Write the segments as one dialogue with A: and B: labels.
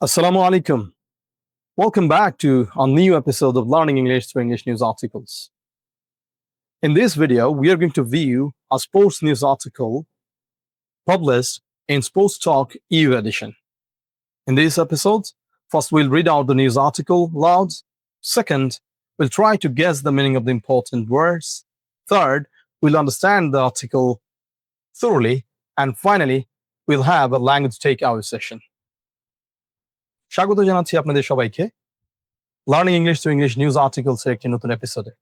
A: Assalamu alaikum. Welcome back to a new episode of Learning English through English News Articles. In this video, we are going to view a sports news article published in Sports Talk EU edition. In this episode, first we'll read out the news article loud. Second, we'll try to guess the meaning of the important words. Third, we'll understand the article thoroughly. And finally, we'll have a language takeout session. স্বাগত জানাচ্ছি আপনাদের সবাইকে। Learning English to English news articles এর একটি নতুন এপিসোডে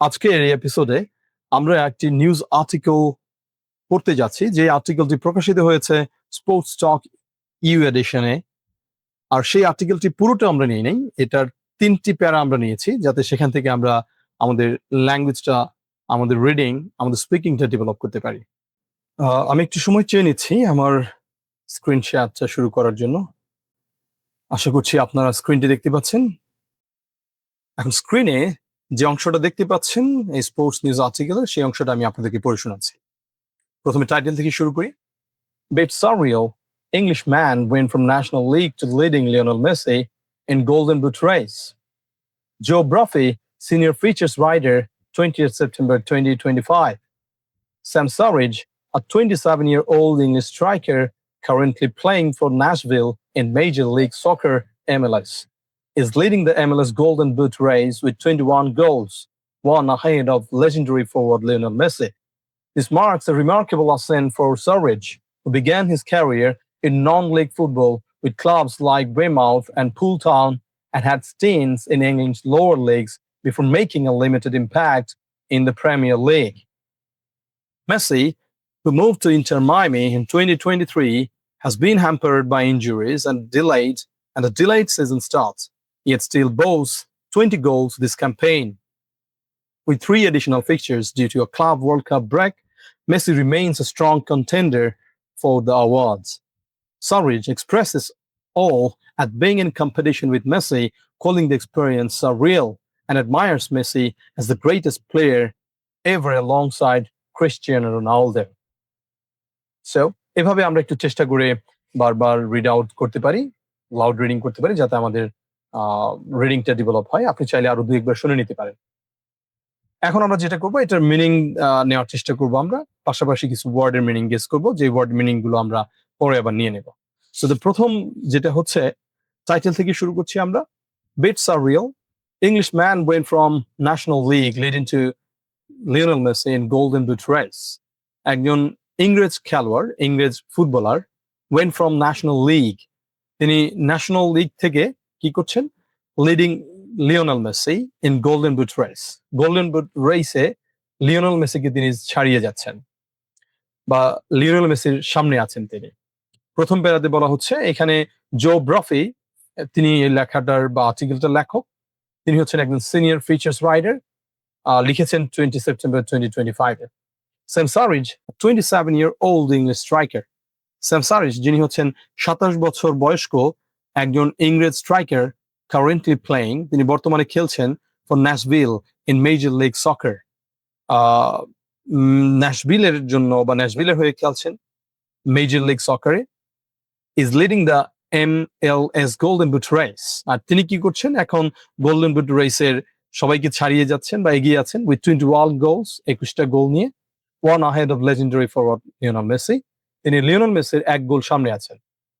A: আজকের এই এপিসোডে আমরা একটি নিউজ আর্টিকেল পড়তে যাচ্ছি, যে আর্টিকেলটি প্রকাশিত হয়েছে স্পোর্টস টক ইউ এডিশনে আর সেই আর্টিকেলটি পুরোটা আমরা নিয়ে নেই, এটার তিনটি প্যারা আমরা নিয়েছি, যাতে সেখান থেকে আমরা আমাদের ল্যাঙ্গুয়েজটা আমাদের রিডিং আমাদের স্পিকিংটা ডেভেলপ করতে পারি। আমি একটু সময় চেয়ে নিচ্ছি আমার স্ক্রিন শেয়ারটা শুরু করার জন্য। আশা করছি আপনারা স্ক্রিনটি দেখতে পাচ্ছেন এখন স্ক্রিনে যে অংশটা দেখতে পাচ্ছেন এই স্পোর্টস নিউজ আর্টিকেলের সেই অংশটা আমি আপনাদেরকে পড়ে শোনাচ্ছি প্রথমে টাইটেল থেকে শুরু করি bet সারিও English man went from National League to leading Lionel Messi in Golden Boot race. Joe Bruffy, senior features rider, 20th September 2025. Sam Surridge, a 27-year-old English striker currently playing for Nashville in Major League Soccer MLS, is leading the MLS Golden Boot race with 21 goals, one ahead of legendary forward Lionel Messi. This marks a remarkable ascent for Surridge, who began his career in non-league football with clubs like Weymouth and Poole Town and had stints in England's lower leagues before making a limited impact in the Premier League. Messi, who moved to Inter Miami in 2023, has been hampered by injuries and delayed and a delayed season start, yet still boasts 20 goals this campaign. With three additional fixtures due to a Club World Cup break, Messi remains a strong contender for the awards. Surridge expresses awe at being in competition with Messi, calling the experience surreal, and admires Messi as the greatest player ever alongside Cristiano Ronaldo. So, এভাবে আমরা একটু চেষ্টা করে বারবার read out করতে পারি loud reading করতে পারি, যাতে আমাদের রিডিংটা ডেভেলপ হয়। আপনি চাইলে আরও দুই একবার শুনে নিতে পারেন। এখন আমরা যেটা করব, এটার মিনিং নেওয়ার চেষ্টা করব আমরা। পাশাপাশি কিছু ওয়ার্ডের মিনিং গেস করব। যে ওয়ার্ড মিনিংগুলো আমরা পরে আবার নিয়ে নেব। সো দ্য প্রথম যেটা হচ্ছে টাইটেল থেকে শুরু করছি আমরা। বিটস আর real English man went from National League leading to Lionel Messi in golden boot race একজন ইংরেজ খেলোয়াড়, ইংরেজ footballer went from National League তিনি ন্যাশনাল লিগ থেকে কি করছেন? Leading Lionel Messi in golden boot race golden boot রেসে Lionel মেসিকে তিনি ছাড়িয়ে যাচ্ছেন বা লিওনাল মেসির সামনে আছেন তিনি। প্রথম প্যারাতে বলা হচ্ছে, এখানে জো ব্রফি তিনি লেখাটার বা আর্টিকেলটার লেখক। তিনি হচ্ছেন একজন সিনিয়র ফিচার্স রাইডার লিখেছেন টোয়েন্টি সেপ্টেম্বর টোয়েন্টি টোয়েন্টি ফাইভে Sam Surridge twenty seven year old English striker Sam Surridge যিনি হচ্ছেন সাতাশ বছর বয়স্ক একজন ইংরেজ স্ট্রাইকার কারেন্টলি প্লেয়িং তিনি বর্তমানে খেলছেন for Nashville in Major League Soccer ন্যাশভিলের জন্য বা ন্যাশভিলের হয়ে খেলছেন Major League সকারে is leading the M L S golden boot race আর তিনি কি করছেন? এখন গোল্ডেন বুট রেসের সবাইকে ছাড়িয়ে যাচ্ছেন বা এগিয়ে আছেন উইথ টোয়েন্টি ওয়ার্ল্ড গোলস একুশটা গোল নিয়ে। One ahead of legendary forward Lionel Messi তিনি লিওনাল মেসির এক গোল সামনে আছেন।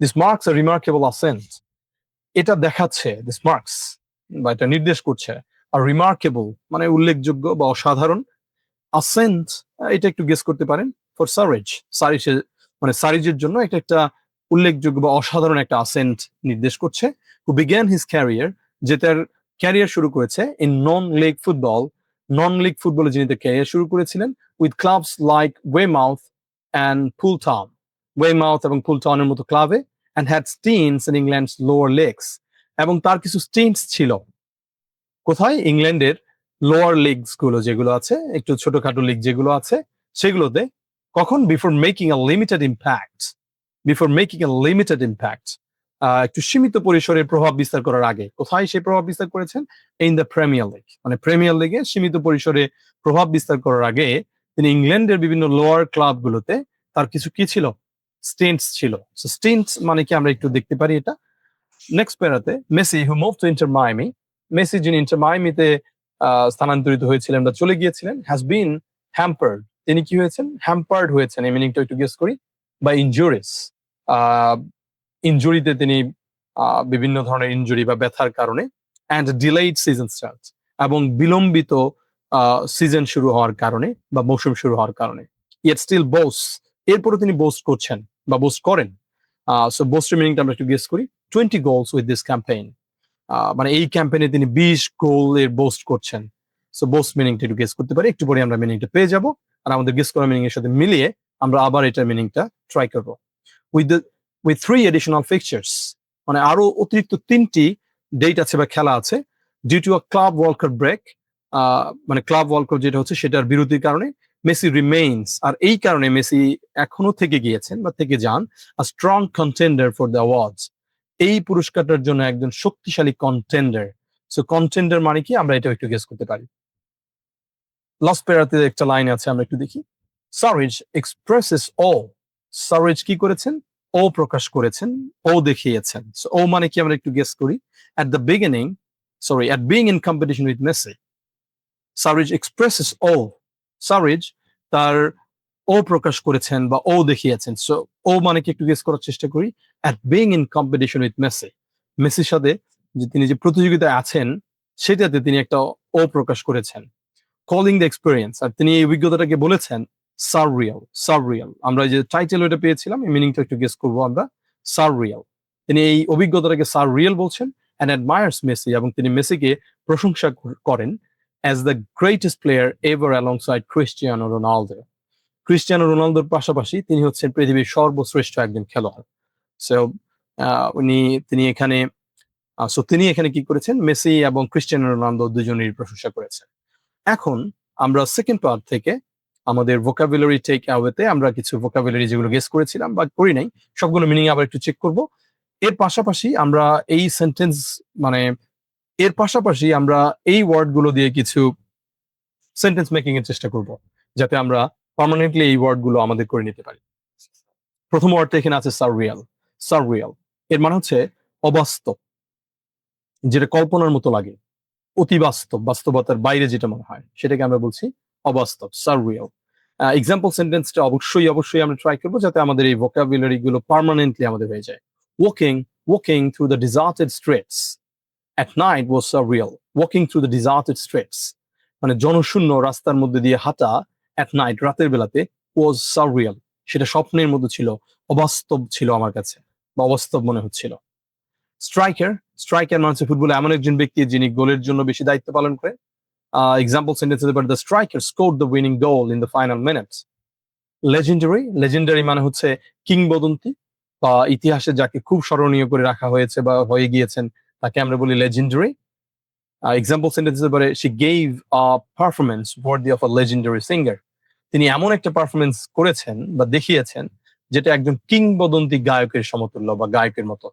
A: দিস মার্কস রিমার্কেবল আসেন্ট এটা দেখাচ্ছে দিস মার্কস বা এটা নির্দেশ করছে আর রিমার্কেবল মানে উল্লেখযোগ্য বা অসাধারণ আসেন্ট এটা একটু গেস করতে পারেন। ফর সারিজ সারিজের মানে সারিজের জন্য এটা একটা উল্লেখযোগ্য বা অসাধারণ একটা আসেন্ট নির্দেশ করছে হু বিজ্ঞান হিজ ক্যারিয়ার যে তার ক্যারিয়ার শুরু করেছে in non league football non league ফুটবলে যিনি তার ক্যারিয়ার শুরু করেছিলেন with clubs like Weymouth and Poole Town Weymouth এবং ফুল টাউনের মতো ক্লাবে and had stints in England's lower leagues এবং তার কিছু স্টিনস ছিল। কোথায়? ইংল্যান্ডের লোয়ার লিগসগুলো যেগুলো আছে, একটু ছোটখাটো লিগ যেগুলো আছে, সেগুলোতে কখন? Before making a limited impact before making a limited impact একটু সীমিত পরিসরে প্রভাব বিস্তার করার আগে কোথায় সেই প্রভাব বিস্তার করেছেন? ইন দ্য প্রিমিয়ার লিগ মানে প্রিমিয়ার লিগে সীমিত পরিসরে প্রভাব বিস্তার করার আগে তিনি ইংল্যান্ডের বিভিন্ন লোয়ার ক্লাবগুলোতে তার কিছু কি ছিল? স্টেন্টস ছিল। স্টেন্টস মানে কি আমরা একটু দেখতে পারি এটা? Next প্যারাতে Messi who move to Inter Miami Messi যিনি ইন্টার মাইমিতে স্থানান্তরিত হয়েছিলেন বা চলে গিয়েছিলেন হ্যাজ বিন হ্যাম্পার্ড তিনি কি হয়েছেন? হ্যাম্পার্ড হয়েছেন। এই মিনিংটা একটু গেস করি। বা ইনজুরিস ইনজুরিতে তিনি বিভিন্ন ধরনের ইনজুরি বা ব্যথার কারণে অ্যান্ড ডিলেইড সিজন স্টার্ট এবং বিলম্বিত সিজন শুরু হওয়ার কারণে বা মৌসুম শুরু হওয়ার কারণে। ইয়েট স্টিল বোস এরপরে তিনি বোস্ট করছেন বা বোস্ট করেন। সো বোস্টের মিনিংটা আমরা একটু গেস করি। Twenty goals with this campaign মানে এই ক্যাম্পেইনে তিনি বিশ গোল এর বোস্ট করছেন। সো বোস্ট মিনিংটা একটু গেস করতে পারি। একটু পরে আমরা মিনিংটা পেয়ে যাব আর আমাদের গেস করা মিনিং এর সাথে মিলিয়ে আমরা আবার এটার মিনিংটা ট্রাই করব। With with three additional fixtures মানে আরও অতিরিক্ত তিনটি ডেট আছে বা খেলা আছে due to a Club World Cup break মানে ক্লাব ওয়ার্ল্ড কাপ যেটা হচ্ছে সেটার বিরতির কারণে মেসি রিমেইনস আর এই কারণে মেসি এখনও থেকে গিয়েছেন বা থেকে যান a strong contender for the awards এই পুরস্কারটার জন্য একজন শক্তিশালী কন্টেন্ডার সো কন্টেন্ডার মানে কি? আমরা এটা একটু গেস করতে পারি। লস পেরাতে একটা লাইন আছে, আমরা একটু দেখি। সারিজ এক্সপ্রেসেস ও সারিজ কি করেছেন? ও প্রকাশ করেছেন ও দেখিয়েছেন। ও মানে কি? আমরা একটু গেস করি। At the beginning sorry at being in competition with Messi Surridge expresses O Surridge তার ও প্রকাশ করেছেন বা ও দেখিয়েছেন। সো ও মানে কি একটু গেস করার চেষ্টা করি? At being in competition with Messi মেসির সাথে যে তিনি যে প্রতিযোগিতায় আছেন, সেটাতে তিনি একটা ও প্রকাশ করেছেন। কলিং দ্য এক্সপিরিয়েন্স আর তিনি এই অভিজ্ঞতাটাকে বলেছেন সাররিয়াল সাররিয়াল আমরা যে টাইটেল ওটা পেয়েছিলাম, এই মিনিংটা একটু গেস করব আমরা। সাররিয়াল তিনি এই অভিজ্ঞতাটাকে সাররিয়াল বলছেন অ্যান্ড অ্যাডমায়ার্স মেসি এবং তিনি মেসিকে প্রশংসা করেন। The greatest player ever alongside Cristiano Ronaldo Cristiano রোনালদোর পাশাপাশি তিনি হচ্ছেন পৃথিবীর সর্বশ্রেষ্ঠ একজন খেলোয়াড়। সো উনি, তিনি এখানে সো তিনি এখানে কি করেছেন? মেসি এবং ক্রিস্টিয়ানো রোনালদো দুজনেরই প্রশংসা করেছেন। এখন আমরা সেকেন্ড পার্ট থেকে আমাদের ভোকাবুলারি টেক অ্যাওয়েতে আমরা কিছু ভোকাবুলারি যেগুলো গেস করেছিলাম বা করি নাই, সবগুলো মিনিং আবার একটু চেক করব। এর পাশাপাশি আমরা এই সেন্টেন্স মানে এর পাশাপাশি আমরা এই ওয়ার্ডগুলো দিয়ে কিছু সেন্টেন্স মেকিং এর চেষ্টা করব, যাতে আমরা পার্মানেন্টলি এই ওয়ার্ডগুলো আমাদের করে নিতে পারি। প্রথম ওয়ার্ডটা এখানে আছে সাররিয়াল সাররিয়াল এর মানে হচ্ছে অবাস্তব, যেটা কল্পনার মতো লাগে অতি বাস্তব বাস্তবতার বাইরে যেটা মনে হয়, সেটাকে আমরা বলছি অবাস্তব সাররিয়াল এক্সাম্পল সেন্টেন্সটা অবশ্যই অবশ্যই আমরা ট্রাই করব যাতে আমাদের এই ভোকাবুলারি গুলো পার্মানেন্টলি আমাদের হয়ে যায়। Walking walking through the deserted streets at night was surreal walking through the deserted streets মানে জনশূন্য রাস্তার মধ্যে দিয়ে হাঁটা অ্যাট নাইট রাতের বেলাতে ওয়াজ সাররিয়াল সেটা স্বপ্নের মতো ছিল, অবাস্তব ছিল আমার কাছে, বা অবাস্তব মনে হচ্ছিল। স্ট্রাইকার স্ট্রাইকার মানে হচ্ছে ফুটবলে এমন একজন ব্যক্তি যিনি গোলের জন্য বেশি দায়িত্ব পালন করে। এক্সাম্পল সেন্টেন্স হতে পারে the striker score the winning goal in the final minutes legendary legendary মানে হচ্ছে কিংবদন্তি, বা ইতিহাসে যাকে খুব স্মরণীয় করে রাখা হয়েছে বা হয়ে গিয়েছেন তাকে আমরা বলি লেজেন্ডারি এক্সাম্পল সেন্টেন্স হতে পারে she gave a performance worthy of a legendary singer তিনি এমন একটা পারফরমেন্স করেছেন বা দেখিয়েছেন, যেটা একজন কিংবদন্তি গায়কের সমতুল্য বা গায়কের মতো,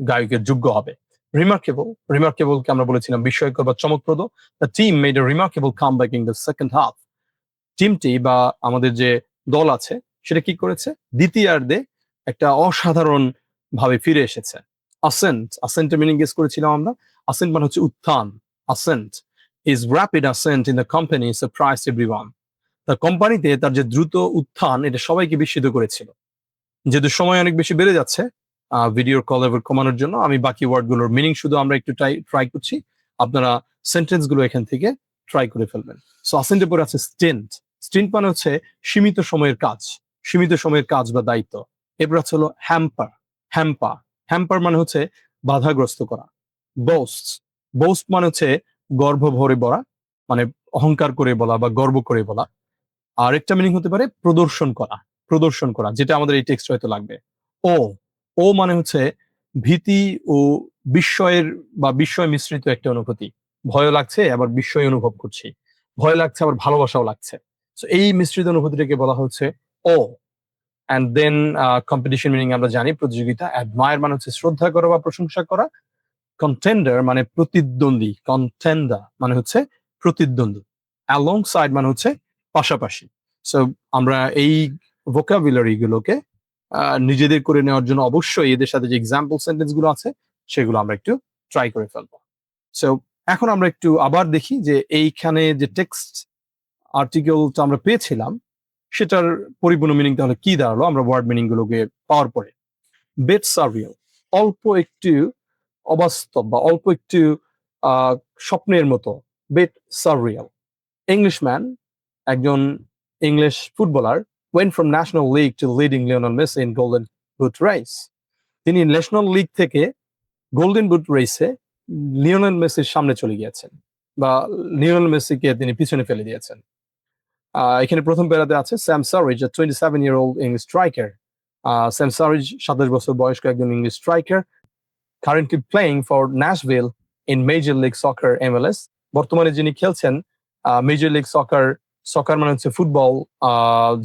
A: গায়কের যোগ্য হবে। রিমার্কেবল রিমার্কেবল কে আমরা বলেছিলাম বিস্ময়কর বা চমকপ্রদ। The team made a remarkable comeback in the second half টিমটি বা আমাদের যে দল আছে, সেটা কি করেছে? দ্বিতীয়ার্ধে একটা অসাধারণ ভাবে ফিরে এসেছে। আসেন্ট আসেন্টের মিনিং গেস করেছিলাম আমরা। আসেন্ট মানে হচ্ছে উত্থান। Ascent is rapid ascent in the company surprise everyone তার কোম্পানিতে তার যে দ্রুত উত্থান, এটা সবাইকে বিস্মিত করেছিল। যেহেতু সময় অনেক বেশি বেড়ে যাচ্ছে ভিডিওর কল লেভেল কমানোর জন্য, আমি বাকি ওয়ার্ডগুলোর মিনিং শুধু আমরা একটু ট্রাই ট্রাই করছি। আপনারা সেন্টেন্সগুলো এখান থেকে ট্রাই করে ফেলবেন। সো আসেন্টের পরে আছে স্টেন্ট স্টেন্ট মানে হচ্ছে সীমিত সময়ের কাজ, সীমিত সময়ের কাজ বা দায়িত্ব। এরপর হচ্ছে হলো হ্যাম্পার হ্যাম্পা হ্যাম্পার মানে হচ্ছে বাধাগ্রস্ত করা। বোস্ট বোস্ট মানে হচ্ছে গর্ভ ভরে বলা মানে অহংকার করে বলা বা গর্ব করে বলা। আর একটা মিনিং হতে পারে প্রদর্শন করা প্রদর্শন করা, যেটা আমাদের এই টেক্সট হয়তো লাগবে। ও ও মানে হচ্ছে ভীতি ও বিস্ময়ের বা বিস্ময় মিশ্রিত একটা অনুভূতি। ভয় লাগছে, আবার বিস্ময় অনুভব করছি। ভয় লাগছে, আবার ভালোবাসাও লাগছে। তো এই মিশ্রিত অনুভূতিটাকে বলা হচ্ছে ও অ্যান্ড দেন কম্পিটিশন মিনিং আমরা জানি প্রতিযোগিতা অ্যাডমায়ার মানে হচ্ছে শ্রদ্ধা করা বা প্রশংসা করা কন্টেন্ডার মানে প্রতিদ্বন্দ্বী কন্টেন্ডার মানে হচ্ছে প্রতিদ্বন্দ্বী অ্যালং সাইড মানে হচ্ছে পাশাপাশি। সো আমরা এই ভোকাবুলারি গুলোকে নিজেদের করে নেওয়ার জন্য অবশ্যই এদের সাথে যে এক্সাম্পল সেন্টেন্সগুলো আছে, সেগুলো আমরা একটু ট্রাই করে ফেলব। সো এখন আমরা একটু আবার দেখি যে এইখানে যে টেক্সট আর্টিকেলটা আমরা পেয়েছিলাম সেটার পরিপূর্ণ মিনিং তাহলে কি দাঁড়াল? আমরা ওয়ার্ড মিনিং গুলোকে পাওয়ার পরে। বেট সার্ভিয়াল অল্প একটু অবাস্তব বা অল্প একটু স্বপ্নের মতো। বেট সার্ভিয়াল ইংলিশম্যান একজন English footballer went from National League to leading Lionel Messi in golden boot race তিনি ন্যাশনাল লিগ থেকে গোল্ডেন বুট রেসে লিওনেল মেসির সামনে চলে গিয়েছেন বা লিওনেল মেসিকে তিনি পিছনে ফেলে দিয়েছেন। এখানে প্রথম প্যারাতে আছে Sam Surridge twenty seven year old English striker Sam Surridge, সাতাশ বছর বয়স্ক একজন English striker currently playing for Nashville in Major League Soccer MLS বর্তমানে যিনি খেলছেন মেজর লিগ সকার সকার মানে হচ্ছে ফুটবল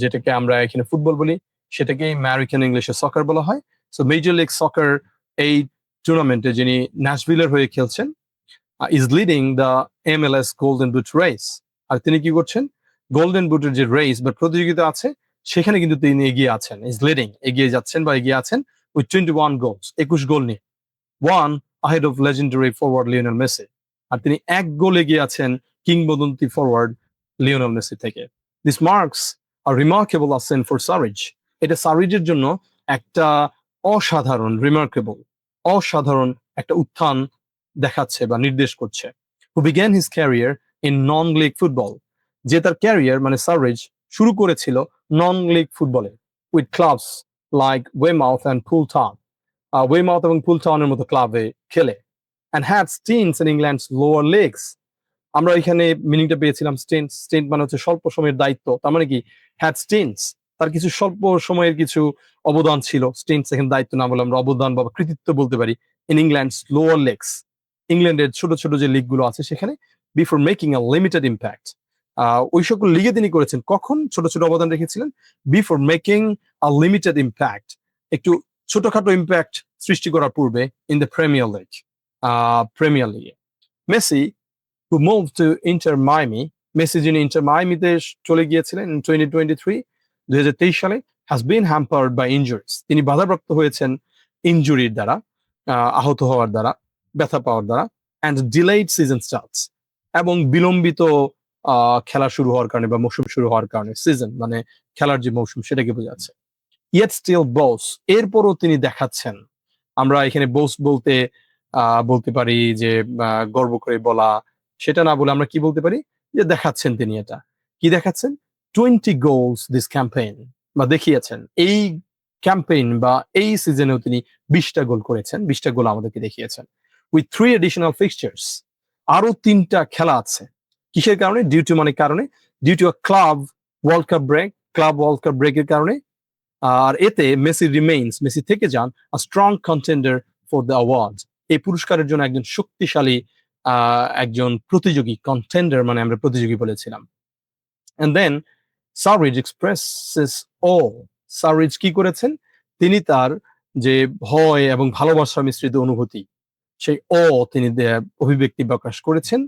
A: যেটাকে আমরা এখানে ফুটবল বলি সেটাকে আমেরিকান ইংলিশে সকার বলা হয়। সো মেজর লিগ সকার এই টুর্নামেন্টে যিনি ন্যাশভিলের হয়ে খেলছেন is leading the MLS golden boot race আর তিনি কি করছেন? গোল্ডেন বুটের যে রেস বা প্রতিযোগিতা আছে, সেখানে কিন্তু তিনি এগিয়ে আছেন ইজ লিডিং এগিয়ে যাচ্ছেন বা এগিয়ে আছেন উইথ টোয়েন্টি ওয়ান গোলস একুশ গোল নিয়ে। One ahead of legendary forward Lionel Messi আর তিনি এক গোল এগিয়ে আছেন কিংবদন্তি ফরওয়ার্ড লিওনেল মেসি থেকে। This marks are remarkable season for Surridge এটা সারিজের জন্য একটা অসাধারণ রিমার্কেবল অসাধারণ একটা উত্থান দেখাচ্ছে বা নির্দেশ করছে। Who began his career in non league football যে তার ক্যারিয়ার মানে সারেজ শুরু করেছিল নন লিগ ফুটবলে with clubs like Weymouth and Poole Town Weymouth এবং ফুল টাউনের মতো ক্লাবে খেলে and had stints in England's lower leagues আমরা এখানে মিনিংটা পেয়েছিলাম স্টেন্ট স্টেন্ট মানে হচ্ছে স্বল্প সময়ের দায়িত্ব, তার মানে কি? হ্যাড স্টেন্স তার কিছু স্বল্প সময়ের কিছু অবদান ছিল স্টেন্টস এখানে দায়িত্ব না বলে আমরা অবদান বা কৃতিত্ব বলতে পারি ইন ইংল্যান্ডস লোয়ার লেগস ইংল্যান্ডের ছোট ছোট যে লিগগুলো আছে, সেখানে before making a limited impact ওই সকল লিগে তিনি করেছেন। কখন? ছোট ছোট অবদান রেখেছিলেন before making a limited impact একটু ছোটখাটো ইম্প্যাক্ট সৃষ্টি করার পূর্বে in the Premier League Premier লিগে Messi to move to Inter Miami Messi যিনি ইন্টার মাইমিতে চলে গিয়েছিলেন টোয়েন্টি টোয়েন্টি থ্রি দুই হাজার তেইশ সালে has been hampered by injuries তিনি বাধাপ্রাপ্ত হয়েছেন ইঞ্জুরির দ্বারা আহ, আহত হওয়ার দ্বারা ব্যথা পাওয়ার দ্বারা অ্যান্ড ডিলেইড সিজন স্টার্টস এবং বিলম্বিত খেলা শুরু হওয়ার কারণে বা মৌসুম শুরু হওয়ার কারণে সিজন মানে খেলার যে মৌসুম, সেটাকে বোঝাচ্ছে। ইয়েট স্টিল বোস এরপরও তিনি দেখাচ্ছেন। আমরা এখানে বোস বলতে বলতে পারি যে গর্ব করে বলা, সেটা না বলে আমরা কি বলতে পারি? যে দেখাচ্ছেন তিনি এটা। কি দেখাচ্ছেন? টোয়েন্টি গোলস দিস ক্যাম্পেইন বা দেখিয়েছেন। এই ক্যাম্পেইন বা এই সিজনেও তিনি বিশটা গোল করেছেন, বিশটা গোল আমাদেরকে দেখিয়েছেন। উইথ থ্রি এডিশনাল ফিক্সচার্স আরও তিনটা খেলা আছে। কিসের কারণে? ডিউ টু মানে কারণে? Due to Club World Cup break Club World Cup ব্রেকের কারণে। আর এতে মেসি রিমেইনস মেসি থেকে যান a strong contender for the award এই পুরস্কারের জন্য একজন শক্তিশালী একজন প্রতিযোগী কন্টেন্ডার মানে আমরা প্রতিযোগী বলেছিলাম। এন্ড দেন সারিজ এক্সপ্রেসেস ও সারিজ কি করেছেন? তিনি তার যে ভয় এবং ভালোবাসা মিশ্রিত অনুভূতি, সেই অ তিনি অভিব্যক্তি প্রকাশ করেছেন।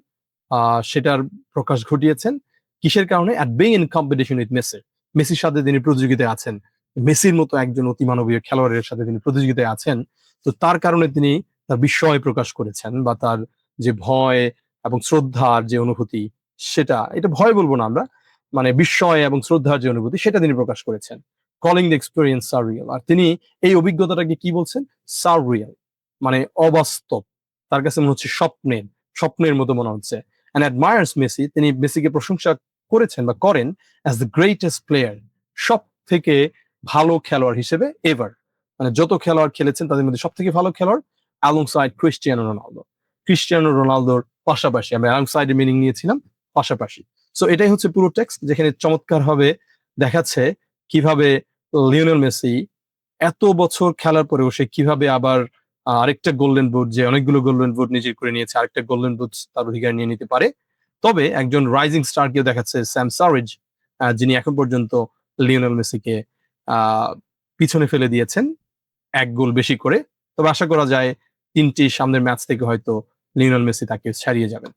A: সেটার প্রকাশ ঘটিয়েছেন। কিসের কারণে? At being in competition with Messi মেসির সাথে তিনি প্রতিযোগিতায় আছেন। মেসির মতো একজন অতিমানবীয় খেলোয়াড়ের সাথে তিনি প্রতিযোগিতায় আছেন। তো তার কারণে তিনি তার বিস্ময় প্রকাশ করেছেন বা তার যে ভয় এবং শ্রদ্ধার যে অনুভূতি, সেটা, এটা ভয় বলব না আমরা মানে বিস্ময় এবং শ্রদ্ধার যে অনুভূতি, সেটা তিনি প্রকাশ করেছেন। কলিং দ্য এক্সপিরিয়েন্স সারিয়াল আর তিনি এই অভিজ্ঞতাটাকে কি বলছেন? সারিয়াল মানে অবাস্তব। তার কাছে মনে হচ্ছে স্বপ্নের স্বপ্নের মতো মনে হচ্ছে। অ্যান্ড অ্যাডমায়ার্স মেসি তিনি মেসিকে প্রশংসা করেছেন বা করেন অ্যাজ দ্য গ্রেটেস্ট প্লেয়ার সব থেকে ভালো খেলোয়াড় হিসেবে এভার মানে যত খেলোয়াড় খেলেছেন, তাদের মধ্যে সব থেকে ভালো খেলোয়াড় alongside Cristiano Ronaldo Cristiano রোনালদোর পাশাপাশি, আমরা অ্যালং সাইডের মিনিং নিয়েছিলাম, পাশাপাশি। সো এটাই হচ্ছে পুরো টেক্সট যেখানে চমৎকার ভাবে দেখাচ্ছে কীভাবে লিওনেল মেসি এত বছর খেলার পরেও সে কীভাবে আবার আরেকটা গোল্ডেন বুট যে অনেকগুলো গোল্ডেন বুট নিজের করে নিয়েছে, আরেকটা গোল্ডেন বুট তার অধিকার নিয়ে নিতে পারে। তবে একজন রাইজিং স্টার কেও দেখাচ্ছে স্যাম সারিজ যিনি এখন পর্যন্ত লিওনেল মেসিকে পিছনে ফেলে দিয়েছেন এক গোল বেশি করে। তবে আশা করা যায় তিনটি সামনের ম্যাচ থেকে হয়তো লিওনেল মেসি তাকে ছাড়িয়ে যাবেন।